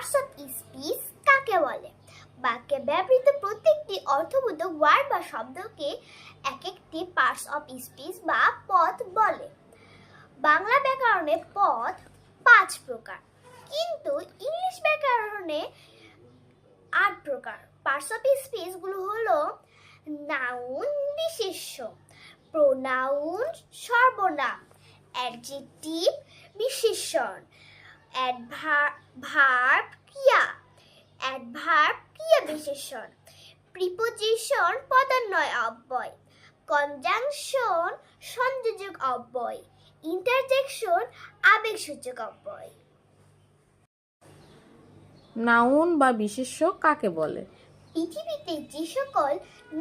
Parts of speech কাকে বলে? বাক্যে ব্যবহৃত প্রত্যেকটি অর্থবোধক ওয়ার্ড বা শব্দকে এক একটি পার্টস অফ স্পিচ বা পদ বলে। বাংলা ব্যাকরণে পদ পাঁচ প্রকার, কিন্তু ইংলিশ ব্যাকরণে আট প্রকার। পার্টস অফ স্পিচগুলো হলো নাউন বিশেষ্য, প্রোনাউন সর্বনাম, অ্যাডজেক্টিভ বিশেষণ অ্যাডভার্ব ক্রিয়া অ্যাডভার্ব ক্রিয়া বিশেষণ প্রিপোজিশন পদান্বয় অব্যয় কনজাংশন সংযোজক অব্যয় ইন্টারজেকশন আবেগসূচক অব্যয়। নাউন বা বিশেষ্য কাকে বলে? পৃথিবীতে যে সকল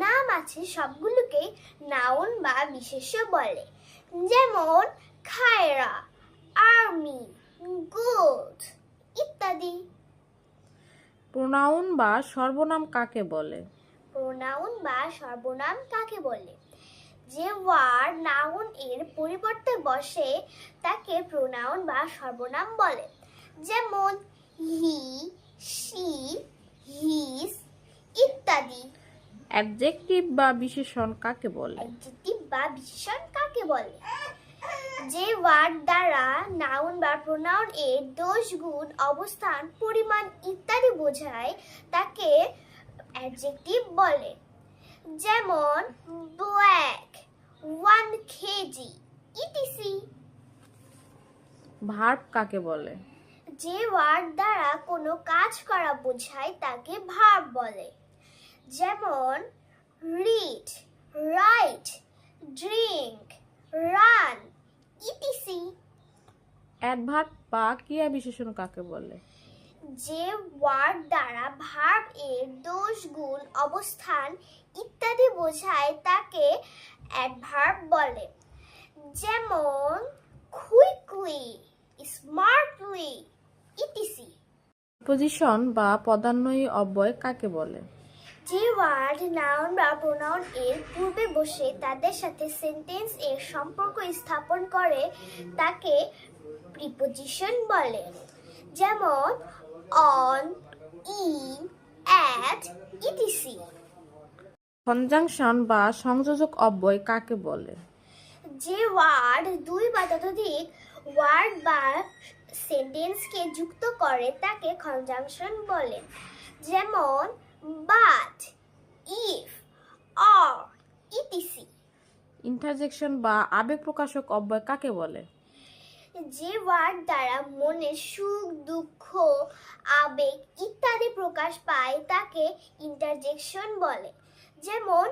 নাম আছে সবগুলোকে নাউন বা বিশেষ্য বলে। যেমন খায়রা আর্মি গুড ইত্যাদি প্রোনাউন বা সর্বনাম কাকে বলে? প্রোনাউন বা সর্বনাম কাকে বলে? যে ওয়ার্ড নাউন এর পরিবর্তে বসে তাকে প্রোনাউন বা সর্বনাম বলে। যেমন হি শি হিস ইত্যাদি। অ্যাডজেক্টিভ বা বিশেষণ কাকে বলে? অ্যাডজেক্টিভ বা বিশেষণ কাকে বলে? যে ওয়ার্ড দ্বারা নাউন বা প্রোনাউন এর দোষ গুণ অবস্থান পরিমাণ ইত্যাদি বোঝায় তাকে অ্যাডজেক্টিভ বলে। যেমন black one KG ETC verb কাকে বলে? যে ওয়ার্ড দ্বারা কোনো কাজ করা বোঝায় তাকে ভার্ব বলে। যেমন অ্যাডভার্ব বা ক্রিয়া বিশেষণ কাকে বলে? যে ওয়ার্ড দ্বারা ভার্ব এর দোষ গুণ অবস্থান ইত্যাদি বোঝায় তাকে অ্যাডভার্ব বলে। যেমন কুইকলি স্মার্টলি ইটিসি। পজিশন বা পদান্বয়ী অব্যয় কাকে বলে? যে ওয়ার্ড নাউন বা প্রোনাউন এর পূর্বে বসে তাদের সাথে সেন্টেন্স এর সম্পর্ক স্থাপন করে তাকে প্রিপোজিশন বলে। যেমন on in at ETC. Conjunction বা সংযোজক অব্যয় কাকে বলে? যে ওয়ার্ড দুই বা ততোধিক ওয়ার্ড বা সেন্টেন্সকে যুক্ত করে তাকে কনজাংশন বলে। যেমন ইন্টারজেকশন বা আবেগ প্রকাশক অব্যয় কাকে বলে? যে ওয়ার্ড দ্বারা মনে সুখ, দুঃখ, আবেগ ইত্যাদি প্রকাশ পায়, তাকে ইন্টারজেকশন বলে। যেমন